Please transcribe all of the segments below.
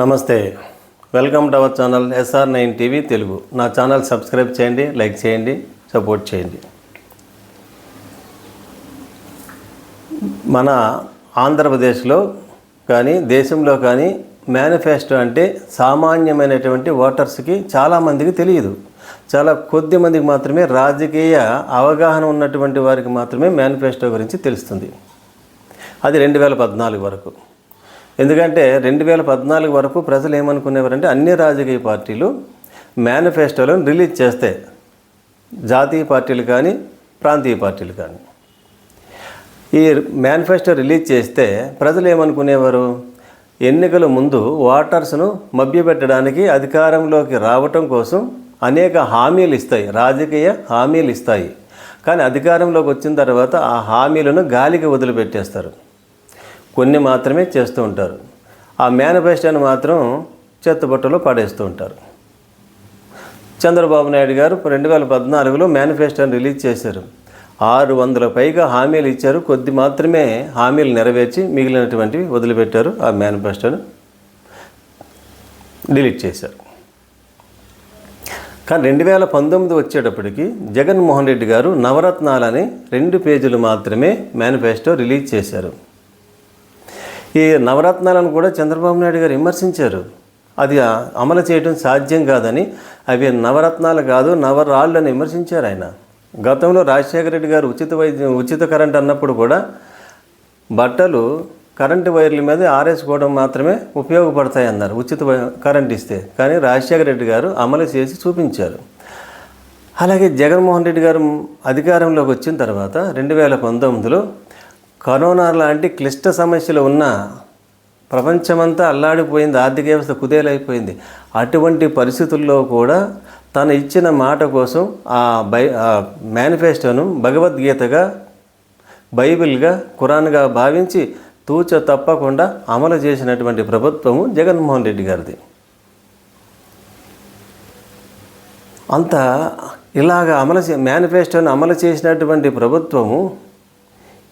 నమస్తే. Welcome to our channel SR nine TV Telugu. నా channel subscribe చేయండి like చేయండి సపోర్ట్ చేయండి. మన ఆంధ్రప్రదేశ్లో కానీ దేశంలో కానీ మేనిఫెస్టో అంటే సామాన్యమైనటువంటి ఓటర్స్కి చాలామందికి తెలియదు. చాలా కొద్ది మందికి మాత్రమే రాజకీయ అవగాహన ఉన్నటువంటి వారికి మాత్రమే మేనిఫెస్టో గురించి తెలుస్తుంది. అది రెండు వేల పద్నాలుగు వరకు. ఎందుకంటే రెండు వేల పద్నాలుగు వరకు ప్రజలు ఏమనుకునేవారంటే అన్ని రాజకీయ పార్టీలు మేనిఫెస్టోలను రిలీజ్ చేస్తే జాతీయ పార్టీలు కానీ ప్రాంతీయ పార్టీలు కానీ. ఈ మేనిఫెస్టో రిలీజ్ చేస్తే ప్రజలు ఏమనుకునేవారు? ఎన్నికల ముందు ఓటర్స్ను మభ్యపెట్టడానికి అధికారంలోకి రావటం కోసం అనేక హామీలు ఇస్తాయి రాజకీయ హామీలు ఇస్తాయి. కానీ అధికారంలోకి వచ్చిన తర్వాత ఆ హామీలను గాలికి వదిలిపెట్టేస్తారు. కొన్ని మాత్రమే చేస్తూ ఉంటారు. ఆ మేనిఫెస్టోని మాత్రం చెత్తబుట్టలో పడేస్తూ ఉంటారు. చంద్రబాబు నాయుడు గారు రెండు వేల పద్నాలుగులో మేనిఫెస్టోని రిలీజ్ చేశారు. ఆరు వందల పైగా హామీలు ఇచ్చారు. కొద్ది మాత్రమే హామీలు నెరవేర్చి మిగిలినటువంటివి వదిలిపెట్టారు ఆ మేనిఫెస్టోను డిలీట్ చేశారు. కానీ రెండు వేల పంతొమ్మిది వచ్చేటప్పటికి జగన్మోహన్ రెడ్డి గారు నవరత్నాలని రెండు పేజీలు మాత్రమే మేనిఫెస్టో రిలీజ్ చేశారు. ఈ నవరత్నాలను కూడా చంద్రబాబు నాయుడు గారు విమర్శించారు. అది అమలు చేయడం సాధ్యం కాదని అవి నవరత్నాలు కాదు నవరాళ్ళు అని విమర్శించారు ఆయన. గతంలో రాజశేఖర రెడ్డి గారు ఉచిత వైద్యం ఉచిత కరెంట్ అన్నప్పుడు కూడా బట్టలు కరెంటు వైర్ల మీద ఆరేసుకోవడం మాత్రమే ఉపయోగపడతాయి అన్నారు. ఉచిత వై- కరెంట్ ఇస్తే. కానీ రాజశేఖర రెడ్డి గారు అమలు చేసి చూపించారు. అలాగే జగన్మోహన్ రెడ్డి గారు అధికారంలోకి వచ్చిన తర్వాత రెండు వేల పంతొమ్మిదిలో కరోనా లాంటి క్లిష్ట సమస్యలు ఉన్న ప్రపంచమంతా అల్లాడిపోయింది ఆర్థిక వ్యవస్థ కుదేలైపోయింది. అటువంటి పరిస్థితుల్లో కూడా తను ఇచ్చిన మాట కోసం ఆ బై మేనిఫెస్టోను భగవద్గీతగా బైబిల్గా ఖురాన్గా భావించి తూచ తప్పకుండా అమలు చేసినటువంటి ప్రభుత్వము జగన్మోహన్ రెడ్డి గారిది. అంత ఇలాగ అమలు చే అమలు చేసినటువంటి ప్రభుత్వము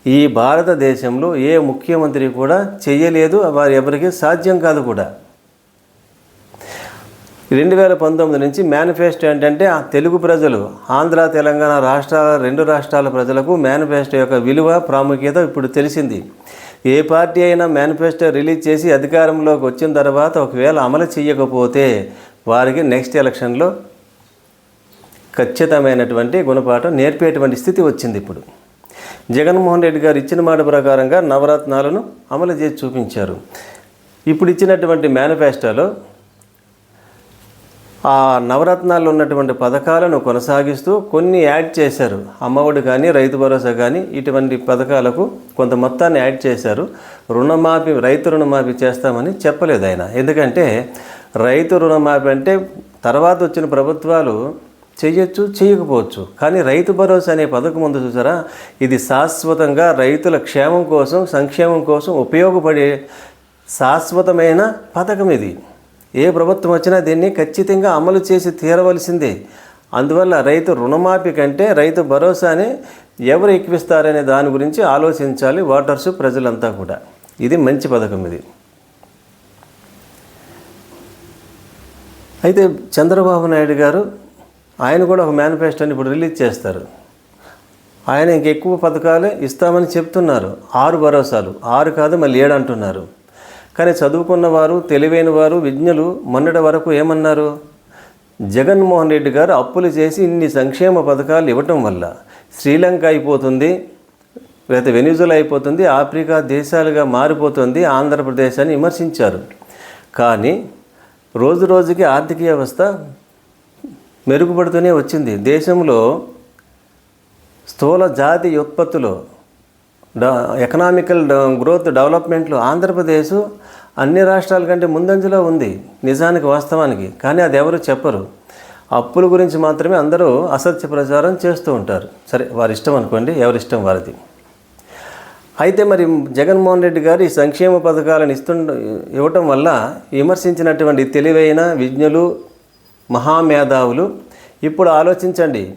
ఈ భారతదేశంలో ఏ ముఖ్యమంత్రి కూడా చేయలేదు వారు ఎవరికి సాధ్యం కాదు కూడా. రెండు వేల పంతొమ్మిది నుంచి మేనిఫెస్టో ఏంటంటే తెలుగు ప్రజలు ఆంధ్ర తెలంగాణ రాష్ట్రాల రెండు రాష్ట్రాల ప్రజలకు మేనిఫెస్టో యొక్క విలువ ప్రాముఖ్యత ఇప్పుడు తెలిసింది. ఏ పార్టీ అయినా మేనిఫెస్టో రిలీజ్ చేసి అధికారంలోకి వచ్చిన తర్వాత ఒకవేళ అమలు చేయకపోతే వారికి నెక్స్ట్ ఎలక్షన్లో ఖచ్చితమైనటువంటి గుణపాఠం నేర్పేటువంటి స్థితి వచ్చింది ఇప్పుడు. జగన్మోహన్ రెడ్డి గారు ఇచ్చిన మాట ప్రకారంగా నవరత్నాలను అమలు చేసి చూపించారు. ఇప్పుడు ఇచ్చినటువంటి మేనిఫెస్టోలో ఆ నవరత్నాల్లో ఉన్నటువంటి పథకాలను కొనసాగిస్తూ కొన్ని యాడ్ చేశారు. అమ్మఒడి కానీ రైతు భరోసా కానీ ఇటువంటి పథకాలకు కొంత మొత్తాన్ని యాడ్ చేశారు. రుణమాఫీ రైతు రుణమాఫీ చేస్తామని చెప్పలేదు ఆయన. ఎందుకంటే రైతు రుణమాఫీ అంటే తర్వాత వచ్చిన ప్రభుత్వాలు చేయొచ్చు చేయకపోవచ్చు. కానీ రైతు భరోసా అనే పథకం ఉంది చూసారా? ఇది శాశ్వతంగా రైతుల క్షేమం కోసం సంక్షేమం కోసం ఉపయోగపడే శాశ్వతమైన పథకం ఇది. ఏ ప్రభుత్వం వచ్చినా దీన్ని ఖచ్చితంగా అమలు చేసి తీరవలసిందే. అందువల్ల రైతు రుణమాఫీ కంటే రైతు భరోసాని ఎవరు ఎక్కిస్తారనే దాని గురించి ఆలోచించాలి ఓటర్స్ ప్రజలంతా కూడా. ఇది మంచి పథకం ఇది. అయితే చంద్రబాబు నాయుడు గారు ఆయన కూడా ఒక మేనిఫెస్టోని ఇప్పుడు రిలీజ్ చేస్తారు. ఆయన ఇంకెక్కువ పథకాలు ఇస్తామని చెప్తున్నారు. ఆరు భరోసాలు. ఆరు కాదు మళ్ళీ ఏడు అంటున్నారు. కానీ చదువుకున్న వారు తెలివైన వారు విజ్ఞులు మొన్నటి వరకు ఏమన్నారు? జగన్మోహన్ రెడ్డి గారు అప్పులు చేసి ఇన్ని సంక్షేమ పథకాలు ఇవ్వటం వల్ల శ్రీలంక అయిపోతుంది లేకపోతే వెనిజులా అయిపోతుంది ఆఫ్రికా దేశాలుగా మారిపోతుంది ఆంధ్రప్రదేశ్ అని విమర్శించారు. కానీ రోజు రోజుకి ఆర్థిక వ్యవస్థ మెరుగుపడుతూనే వచ్చింది. దేశంలో స్థూల జాతి ఉత్పత్తులు ఎకనామికల్ గ్రోత్ డెవలప్మెంట్లో ఆంధ్రప్రదేశ్ అన్ని రాష్ట్రాల కంటే ముందంజలో ఉంది. నిజానికి వాస్తవానికి. కానీ అది ఎవరు చెప్పరు. అప్పుల గురించి మాత్రమే అందరూ అసత్య ప్రచారం చేస్తూ ఉంటారు. సరే వారి ఇష్టం అనుకోండి. ఎవరిష్టం వారిది. అయితే మరి జగన్మోహన్ రెడ్డి గారు ఈ సంక్షేమ పథకాలను ఇస్తుండ ఇవ్వటం వల్ల విమర్శించినటువంటి తెలివైన విజ్ఞులు మహామేధావులు. ఇప్పుడు ఆలోచించండి.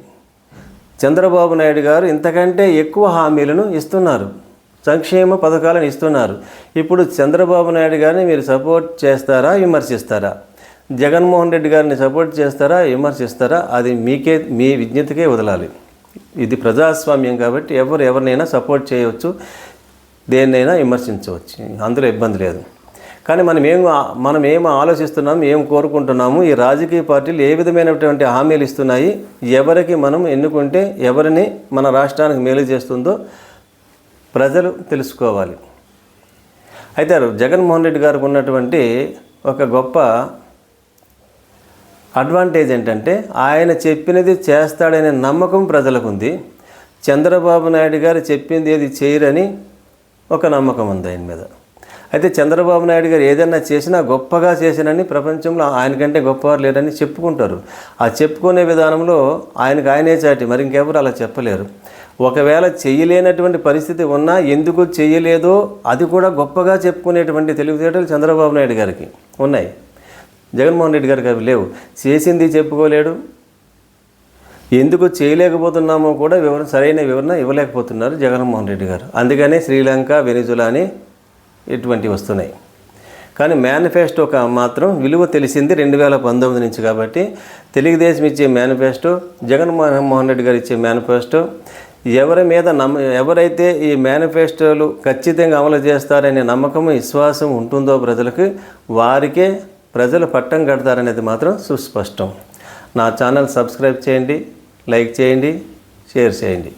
చంద్రబాబు నాయుడు గారు ఇంతకంటే ఎక్కువ హామీలను ఇస్తున్నారు. సంక్షేమ పథకాలను ఇస్తున్నారు. ఇప్పుడు చంద్రబాబు నాయుడు గారిని మీరు సపోర్ట్ చేస్తారా విమర్శిస్తారా? జగన్మోహన్ రెడ్డి గారిని సపోర్ట్ చేస్తారా విమర్శిస్తారా? అది మీకే మీ విజ్ఞతకే వదలాలి. ఇది ప్రజాస్వామ్యం కాబట్టి ఎవరు ఎవరినైనా సపోర్ట్ చేయవచ్చు దేన్నైనా విమర్శించవచ్చు. అందులో ఇబ్బంది లేదు. కానీ మనం ఏం మనం ఏం ఆలోచిస్తున్నాము ఏం కోరుకుంటున్నాము ఈ రాజకీయ పార్టీలు ఏ విధమైనటువంటి హామీలు ఇస్తున్నాయి ఎవరికి మనం ఎన్నుకుంటే ఎవరిని మన రాష్ట్రానికి మేలు చేస్తుందో ప్రజలు తెలుసుకోవాలి. అయితే జగన్మోహన్ రెడ్డి గారికి ఉన్నటువంటి ఒక గొప్ప అడ్వాంటేజ్ ఏంటంటే ఆయన చెప్పినది చేస్తాడనే నమ్మకం ప్రజలకు ఉంది చంద్రబాబు నాయుడు గారు చెప్పింది ఏది చేయరని ఒక నమ్మకం ఉంది ఆయన మీద. అయితే చంద్రబాబు నాయుడు గారు ఏదైనా చేసినా గొప్పగా చేసినని ప్రపంచంలో ఆయనకంటే గొప్పవారు లేరని చెప్పుకుంటారు. ఆ చెప్పుకునే విధానంలో ఆయనకు ఆయనే చాటి మరి ఇంకెవరు అలా చెప్పలేరు. ఒకవేళ చేయలేనటువంటి పరిస్థితి ఉన్నా ఎందుకు చేయలేదో అది కూడా గొప్పగా చెప్పుకునేటువంటి తెలివితేటలు చంద్రబాబు నాయుడు గారికి ఉన్నాయి. జగన్మోహన్ రెడ్డి గారికి అవి లేవు. చేసింది చెప్పుకోలేడు. ఎందుకు చేయలేకపోతున్నామో కూడా వివరణ సరైన వివరణ ఇవ్వలేకపోతున్నారు జగన్మోహన్ రెడ్డి గారు. అందుకనే శ్రీలంక వెనిజులా అని ఇటువంటివి వస్తున్నాయి. కానీ మేనిఫెస్టో ఒక మాత్రం విలువ తెలిసింది రెండు వేల పంతొమ్మిది నుంచి కాబట్టి తెలుగుదేశం ఇచ్చే మేనిఫెస్టో జగన్మోహన్ రెడ్డి గారు ఇచ్చే మేనిఫెస్టో ఎవరి మీద నమ్మ ఎవరైతే ఈ మేనిఫెస్టోలు ఖచ్చితంగా అమలు చేస్తారనే నమ్మకం విశ్వాసం ఉంటుందో ప్రజలకు వారికే ప్రజలు పట్టం కడతారనేది మాత్రం సుస్పష్టం. నా ఛానల్ సబ్స్క్రైబ్ చేయండి లైక్ చేయండి షేర్ చేయండి.